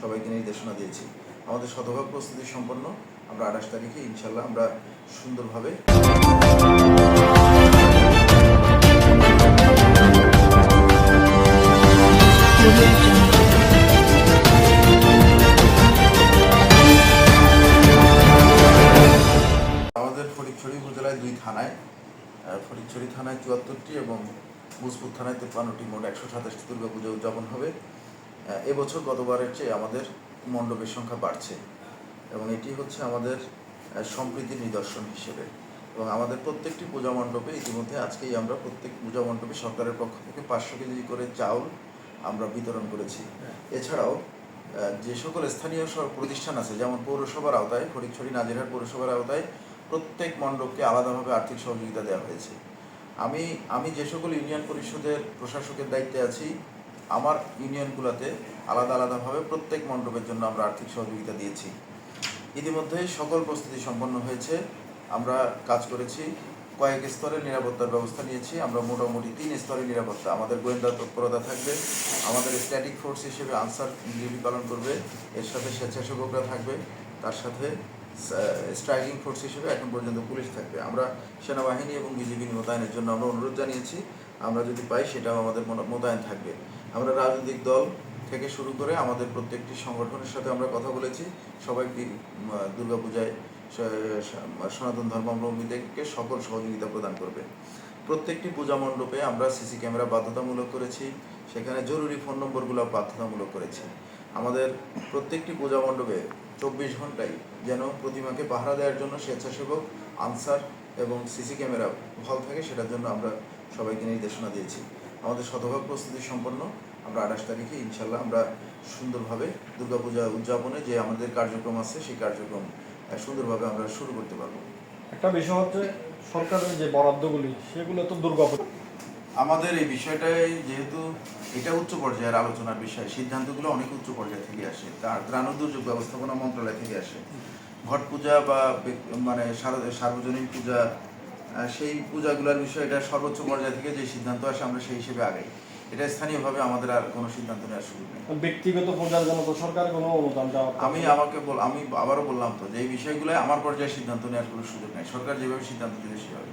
সবাইকে নির্দেশনা দিয়েছি। আমাদের শতভাগ প্রস্তুতি সম্পন্ন। আমরা আঠাশ তারিখে ইনশাল্লাহ আমরা সুন্দরভাবে আমাদের ফটিকছড়ি উপজেলায় দুই থানায় ফটিকছড়ি থানায় চুয়াত্তরটি এবং মুজপুর থানায় তেপ্পান্নটি। মোট একশো সাতাশটি দুর্গা পুজো উদযাপন হবে। এবছর গতবারের চেয়ে আমাদের মণ্ডপের সংখ্যা বাড়ছে এবং এটি হচ্ছে আমাদের সম্প্রীতির নিদর্শন হিসেবে। এবং আমাদের প্রত্যেকটি পূজা মণ্ডপে ইতিমধ্যে আজকেই আমরা প্রত্যেক পূজা মণ্ডপে সরকারের পক্ষ থেকে পাঁচশো কেজি করে চাউল আমরা বিতরণ করেছি। এছাড়াও যে সকল স্থানীয় প্রতিষ্ঠান আছে, যেমন পৌরসভার আওতায় ফটিকছড়ি নাজিরহাট পৌরসভার আওতায় প্রত্যেক মণ্ডপকে আলাদাভাবে আর্থিক সহযোগিতা দেওয়া হয়েছে। আমি আমি যে সকল ইউনিয়ন পরিষদের প্রশাসকের দায়িত্বে আছি আমার ইউনিয়নগুলোতে আলাদা আলাদাভাবে প্রত্যেক মণ্ডপের জন্য আমরা আর্থিক সহযোগিতা দিয়েছি। ইতিমধ্যে সকল প্রস্তুতি সম্পন্ন হয়েছে। আমরা কাজ করেছি, কয়েক স্তরের নিরাপত্তার ব্যবস্থা নিয়েছি। আমরা মোটামুটি তিন স্তরের নিরাপত্তা। আমাদের গোয়েন্দা তৎপরতা থাকবে, আমাদের স্ট্যাটিক ফোর্স হিসেবে আনসার ডিউটি পালন করবে, এর সাথে স্বেচ্ছাসেবকরা থাকবে, তার সাথে স্ট্রাইকিং ফোর্স হিসেবে এখন পর্যন্ত পুলিশ থাকবে। আমরা সেনাবাহিনী এবং বিজিবি মোতায়েনের জন্য আমরা অনুরোধ জানিয়েছি। আমরা যদি পাই সেটাও আমাদের মোতায়েন থাকবে। আমরা রাজনৈতিক দল থেকে শুরু করে আমাদের প্রত্যেকটি সংগঠনের সাথে আমরা কথা বলেছি। সবাই বি- উম, আহ, দুর্গাপূজায় সনাতন ধর্মাবলম্বীদেরকে সকল সহযোগিতা প্রদান করবে। প্রত্যেকটি পূজা মণ্ডপে আমরা সিসি ক্যামেরা বাধ্যতামূলক করেছি। সেখানে জরুরি ফোন নম্বরগুলো বাধ্যতামূলক করেছি। আমাদের প্রত্যেকটি পূজা মণ্ডপে চব্বিশ ঘন্টায় যেন প্রতিমাকে পাহারা দেওয়ার জন্য স্বেচ্ছাসেবক আনসার এবং সিসি ক্যামেরা ভালো থাকে সেটার জন্য আমরা সবাইকে নির্দেশনা দিয়েছি। আমাদের শতভাগ প্রস্তুতি সম্পন্ন। আমরা আঠাশ তারিখে ইনশাল্লাহ আমরা সুন্দরভাবে দুর্গাপূজা উদযাপনে যে আমাদের কার্যক্রম আছে সেই কার্যক্রম সুন্দরভাবে আমরা শুরু করতে পারব। একটা বিষয় হচ্ছে সরকারের যে বরাদ্দগুলি সেগুলো তো দুর্গাপুর আমাদের এই বিষয়টাই যেহেতু এটা উচ্চ পর্যায়ের আলোচনার বিষয় সিদ্ধান্তগুলো অনেক উচ্চ পর্যায় থেকে আসে। তার ত্রাণ দুর্যোগ ব্যবস্থাপনা মন্ত্রণালয় থেকে আসে। ঘট পূজা বা মানে সার- সার্বজনীন পূজা সেই পূজাগুলোর বিষয়টা সর্বোচ্চ পর্যায় থেকে যে সিদ্ধান্ত আসে আমরা সেই হিসেবে আগাই। এটা স্থানীয়ভাবে আমাদের আর কোনো সিদ্ধান্ত নেওয়ার সুযোগ নেই। ব্যক্তিগত পূজার জন্য তো সরকার কোনো অনুদান দেওয়া আমি আমাকে বল আমি আবারও বললাম তো যে এই বিষয়গুলো আমার পর্যায়ে সিদ্ধান্ত নেওয়ার কোনো সুযোগ নেই। সরকার যেভাবে সিদ্ধান্ত দিলে সেভাবে।